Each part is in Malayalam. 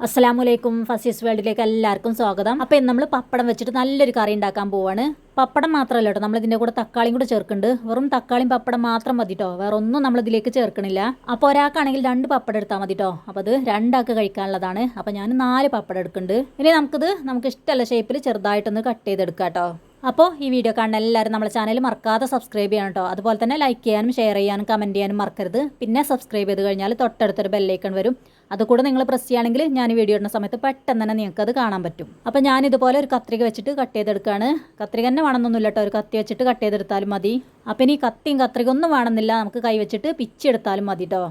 അസ്സലാമലൈക്കും ഫസീസ് വേൾഡിലേക്ക് എല്ലാവർക്കും സ്വാഗതം. അപ്പോൾ ഇന്ന് നമ്മൾ പപ്പടം വെച്ചിട്ട് നല്ലൊരു കറി ഉണ്ടാക്കാൻ പോവാണ്. പപ്പടം മാത്രമല്ല കേട്ടോ നമ്മൾ ഇതിന്റെ കൂടെ തക്കാളിയും കൂടെ ചേർക്കുന്നുണ്ട്. വെറും തക്കാളിയും പപ്പടം മാത്രം മതി കേട്ടോ വേറെ ഒന്നും നമ്മൾ ഇതിലേക്ക് ചേർക്കണില്ല. അപ്പോൾ ഒരാൾക്കാണെങ്കിൽ രണ്ട് പപ്പടം എടുത്താൽ മതി കേട്ടോ അപ്പോൾ അത് രണ്ടാൾക്ക് കഴിക്കാനുള്ളതാണ്. അപ്പോൾ ഞാൻ നാല് പപ്പടം എടുക്കുന്നുണ്ട്. ഇനി നമുക്കിത് നമുക്ക് ഇഷ്ടമുള്ള ഷേപ്പിൽ ചെറുതായിട്ടൊന്ന് കട്ട് ചെയ്തെടുക്കാം കേട്ടോ. അപ്പോൾ ഈ വീഡിയോ കാണുന്ന എല്ലാവരും നമ്മുടെ ചാനൽ മറക്കാതെ സബ്സ്ക്രൈബ് ചെയ്യണം കേട്ടോ അതുപോലെ തന്നെ ലൈക്ക് ചെയ്യാനും ഷെയർ ചെയ്യാനും കമന്റ് ചെയ്യാനും മറക്കരുത്. പിന്നെ സബ്സ്ക്രൈബ് ചെയ്ത് കഴിഞ്ഞാൽ തൊട്ടടുത്തൊരു ബെല്ലൈക്കൺ വരും. അതുകൂടെ നിങ്ങൾ പ്രസ് ചെയ്യുകയാണെങ്കിൽ ഞാൻ ഈ വീഡിയോ ഇടുന്ന സമയത്ത് പെട്ടെന്ന് തന്നെ നിങ്ങൾക്ക് അത് കാണാൻ പറ്റും. അപ്പോൾ ഞാൻ ഇതുപോലെ ഒരു കത്രിക വെച്ചിട്ട് കട്ട് ചെയ്തെടുക്കുകയാണ് കത്രിക തന്നെ വേണമെന്നൊന്നുമില്ല കേട്ടോ ഒരു കത്തി വെച്ചിട്ട് കട്ട് ചെയ്തെടുത്താലും മതി. അപ്പോൾ ഇനി കത്തിയും കത്രിക ഒന്നും വേണമെന്നില്ല. നമുക്ക് കൈ വെച്ചിട്ട് പിച്ചെടുത്താലും മതി കേട്ടോ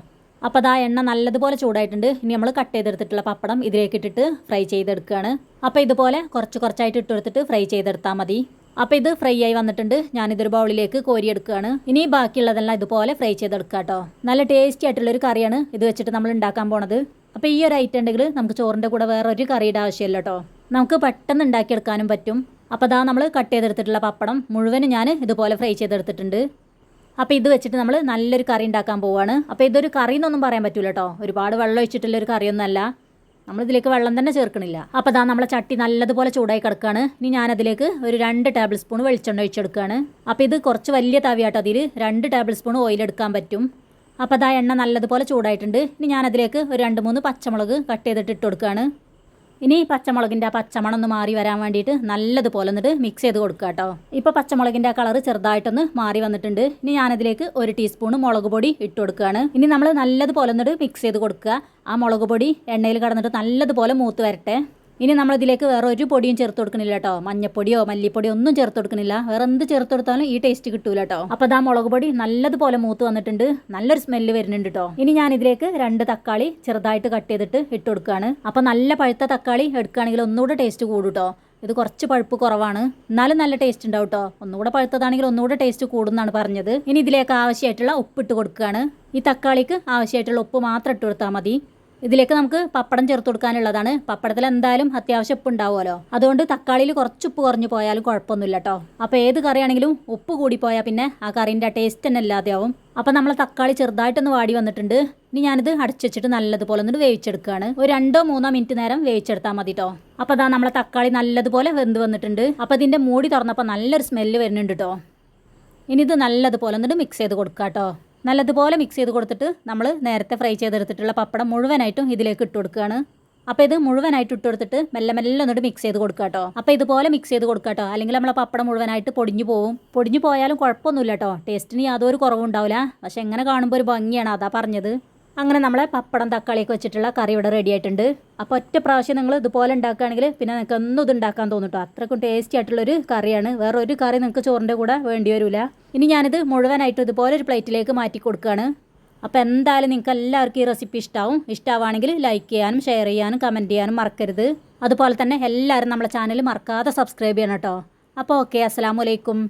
അപ്പോൾ അതാ എണ്ണ നല്ലതുപോലെ ചൂടായിട്ടുണ്ട്. ഇനി നമ്മൾ കട്ട് ചെയ്തെടുത്തിട്ടുള്ള പപ്പടം ഇതിലേക്ക് ഇട്ടിട്ട് ഫ്രൈ ചെയ്തെടുക്കുകയാണ് അപ്പോൾ ഇതുപോലെ കുറച്ച് കുറച്ചായിട്ട് ഇട്ടെടുത്തിട്ട് ഫ്രൈ ചെയ്തെടുത്താൽ മതി. അപ്പോൾ ഇത് ഫ്രൈ ആയി വന്നിട്ടുണ്ട്. ഞാനിതൊരു ബൗളിലേക്ക് കോരിയെടുക്കുകയാണ്. ഇനി ബാക്കിയുള്ളതെല്ലാം ഇതുപോലെ ഫ്രൈ ചെയ്തെടുക്കുക കേട്ടോ. നല്ല ടേസ്റ്റി ആയിട്ടുള്ള ഒരു കറിയാണ് ഇത് വെച്ചിട്ട് നമ്മൾ ഉണ്ടാക്കാൻ പോണത്. അപ്പോൾ ഈ ഒരു ഐറ്റം ഉണ്ടെങ്കിൽ നമുക്ക് ചോറിന്റെ കൂടെ വേറെ ഒരു കറിയുടെ ആവശ്യമില്ല കേട്ടോ. നമുക്ക് പെട്ടെന്ന് ഉണ്ടാക്കിയെടുക്കാനും പറ്റും. അപ്പോൾ അതാ നമ്മൾ കട്ട് ചെയ്തെടുത്തിട്ടുള്ള പപ്പടം മുഴുവനും ഞാൻ ഇതുപോലെ ഫ്രൈ ചെയ്തെടുത്തിട്ടുണ്ട്. അപ്പോൾ ഇത് വെച്ചിട്ട് നമ്മൾ നല്ലൊരു കറി ഉണ്ടാക്കാൻ പോവുകയാണ് അപ്പോൾ ഇതൊരു കറി എന്നൊന്നും പറയാൻ പറ്റില്ല കേട്ടോ. ഒരുപാട് വെള്ളം ഒഴിച്ചിട്ടുള്ള ഒരു കറിയൊന്നുമല്ല. നമ്മളിതിലേക്ക് വെള്ളം തന്നെ ചേർക്കണില്ല. അപ്പോൾ അതാ നമ്മളെ ചട്ടി നല്ലതുപോലെ ചൂടായി കിടക്കുകയാണ് ഇനി ഞാനതിലേക്ക് ഒരു രണ്ട് ടേബിൾ സ്പൂൺ വെളിച്ചെണ്ണ ഒഴിച്ചെടുക്കുകയാണ് അപ്പോൾ ഇത് കുറച്ച് വലിയ തവിയാട്ടോ. അതിൽ രണ്ട് ടേബിൾ സ്പൂൺ ഓയിൽ എടുക്കാൻ പറ്റും. അപ്പോൾ അതാ എണ്ണ നല്ലതുപോലെ ചൂടായിട്ടുണ്ട്. ഇനി ഞാനതിലേക്ക് ഒരു രണ്ട് മൂന്ന് പച്ചമുളക് കട്ട് ചെയ്തിട്ട് ഇട്ട് കൊടുക്കുകയാണ് ഇനി പച്ചമുളകിന്റെ ആ പച്ചമണം ഒന്ന് മാറി വരാൻ വേണ്ടിയിട്ട് നല്ലതുപോലെ എന്നിട്ട് മിക്സ് ചെയ്ത് കൊടുക്കുക കേട്ടോ. ഇപ്പോൾ പച്ചമുളകിന്റെ ആ കളർ ചെറുതായിട്ടൊന്ന് മാറി വന്നിട്ടുണ്ട്. ഇനി ഞാനതിലേക്ക് ഒരു ടീസ്പൂൺ മുളക് പൊടി ഇട്ട് കൊടുക്കുകയാണ്. ഇനി നമ്മൾ നല്ലതുപോലെ എന്നിട്ട് മിക്സ് ചെയ്ത് കൊടുക്കുക. ആ മുളക് പൊടി എണ്ണയിൽ കടന്നിട്ട് നല്ലതുപോലെ മൂത്ത് വരട്ടെ. ഇനി നമ്മളിതിലേക്ക് വേറെ ഒരു പൊടിയും ചേർത്ത് കൊടുക്കണില്ല കേട്ടോ. മഞ്ഞപ്പൊടിയോ മല്ലിപ്പൊടിയോ ഒന്നും ചേർത്ത് കൊടുക്കണില്ല. വേറെ എന്ത് ചേർത്ത് കൊടുത്താലും ഈ ടേസ്റ്റ് കിട്ടൂല കേട്ടോ. അപ്പോൾ അതാ മുളക് പൊടി നല്ലതുപോലെ മൂത്ത് വന്നിട്ടുണ്ട്. നല്ലൊരു സ്മെല്ല് വരുന്നുണ്ട് കേട്ടോ. ഇനി ഞാൻ ഇതിലേക്ക് രണ്ട് തക്കാളി ചെറുതായിട്ട് കട്ട് ചെയ്തിട്ട് ഇട്ട് കൊടുക്കുകയാണ് അപ്പോൾ നല്ല പഴുത്ത തക്കാളി എടുക്കുകയാണെങ്കിൽ ഒന്നുകൂടെ ടേസ്റ്റ് കൂടും കേട്ടോ. ഇത് കുറച്ച് പഴുപ്പ് കുറവാണ്. എന്നാലും നല്ല ടേസ്റ്റ് ഉണ്ടാവും കേട്ടോ. ഒന്നുകൂടെ പഴുത്തതാണെങ്കിൽ ഒന്നുകൂടെ ടേസ്റ്റ് കൂടുന്നാണ് പറഞ്ഞത്. ഇനി ഇതിലേക്ക് ആവശ്യമായിട്ടുള്ള ഉപ്പിട്ട് കൊടുക്കുകയാണ്. ഈ തക്കാളിക്ക് ആവശ്യമായിട്ടുള്ള ഉപ്പ് മാത്രം ഇട്ട് കൊടുത്താൽ മതി. ഇതിലേക്ക് നമുക്ക് പപ്പടം ചേർത്ത് കൊടുക്കാനുള്ളതാണ്. പപ്പടത്തിൽ എന്തായാലും അത്യാവശ്യം ഉപ്പ് ഉണ്ടാവുമല്ലോ. അതുകൊണ്ട് തക്കാളിയിൽ കുറച്ച് ഉപ്പ് കുറഞ്ഞു പോയാലും കുഴപ്പമൊന്നുമില്ല കേട്ടോ. അപ്പോൾ ഏത് കറിയാണെങ്കിലും ഉപ്പ് കൂടി പോയാൽ പിന്നെ ആ കറീന്റെ ടേസ്റ്റ് തന്നെ ഇല്ലാതെയാവും. അപ്പോൾ നമ്മൾ തക്കാളി ചെറുതായിട്ടൊന്ന് വാടി വന്നിട്ടുണ്ട്. ഇനി ഞാനിത് അടച്ചു നല്ലതുപോലെ ഒന്ന് വേവിച്ചെടുക്കുകയാണ്. ഒരു രണ്ടോ മൂന്നോ മിനിറ്റ് നേരം വേവിച്ചെടുത്താൽ മതി കേട്ടോ. അപ്പോൾ അതാ നമ്മളെ തക്കാളി നല്ലതുപോലെ വെന്ത് വന്നിട്ടുണ്ട്. അപ്പോൾ ഇതിന്റെ മൂടി തുറന്നപ്പോൾ നല്ലൊരു സ്മെല്ല് വരുന്നുണ്ട് കേട്ടോ. ഇനി ഇത് നല്ലതുപോലെ എന്നിട്ട് മിക്സ് ചെയ്ത് കൊടുക്കാം കേട്ടോ. നല്ലതുപോലെ മിക്സ് ചെയ്ത് കൊടുത്തിട്ട് നമ്മൾ നേരത്തെ ഫ്രൈ ചെയ്തെടുത്തിട്ടുള്ള പപ്പടം മുഴുവനായിട്ടും ഇതിലേക്ക് ഇട്ട് കൊടുക്കുകയാണ് അപ്പോൾ ഇത് മുഴുവനായിട്ട് ഇട്ട് കൊടുത്തിട്ട് മെല്ലെ മെല്ലെ ഒന്നിട്ട് മിക്സ് ചെയ്ത് കൊടുക്കുക കേട്ടോ അപ്പോൾ ഇതുപോലെ മിക്സ് ചെയ്ത് കൊടുക്കുക കേട്ടോ അല്ലെങ്കിൽ നമ്മളെ പപ്പടം മുഴുവനായിട്ട് പൊടിഞ്ഞു പോവും. പൊടിഞ്ഞു പോയാലും കുഴപ്പമൊന്നുമില്ല കേട്ടോ ടേസ്റ്റിന് യാതൊരു കുറവുണ്ടാവില്ല പക്ഷെ എങ്ങനെ കാണുമ്പോൾ ഒരു ഭംഗിയാണ്. അതാ പറഞ്ഞത്. അങ്ങനെ നമ്മളെ പപ്പടം തക്കാളിയൊക്കെ വെച്ചിട്ടുള്ള കറി ഇവിടെ റെഡി ആയിട്ടുണ്ട്. അപ്പോൾ ഒറ്റ പ്രാവശ്യം നിങ്ങൾ ഇതുപോലെ ഉണ്ടാക്കുകയാണെങ്കിൽ പിന്നെ നിങ്ങൾക്ക് ഒന്നും ഇത് ഉണ്ടാക്കാൻ തോന്നും അത്രക്കും ടേസ്റ്റി ആയിട്ടുള്ളൊരു കറിയാണ്. വേറെ ഒരു കറി നിങ്ങൾക്ക് ചോറിന്റെ കൂടെ വേണ്ടി വരില്ല ഇനി ഞാനിത് മുഴുവനായിട്ട് ഇതുപോലെ ഒരു പ്ലേറ്റിലേക്ക് മാറ്റി കൊടുക്കുകയാണ്. അപ്പോൾ എന്തായാലും നിങ്ങൾക്ക് എല്ലാവർക്കും ഈ റെസിപ്പി ഇഷ്ടമാവും ഇഷ്ടമാവുകയാണെങ്കിൽ ലൈക്ക് ചെയ്യാനും ഷെയർ ചെയ്യാനും കമന്റ് ചെയ്യാനും മറക്കരുത്. അതുപോലെ തന്നെ എല്ലാവരും നമ്മളെ ചാനൽ മറക്കാതെ സബ്സ്ക്രൈബ് ചെയ്യണം കേട്ടോ. അപ്പോൾ ഓക്കെ അസ്സാം വലൈക്കും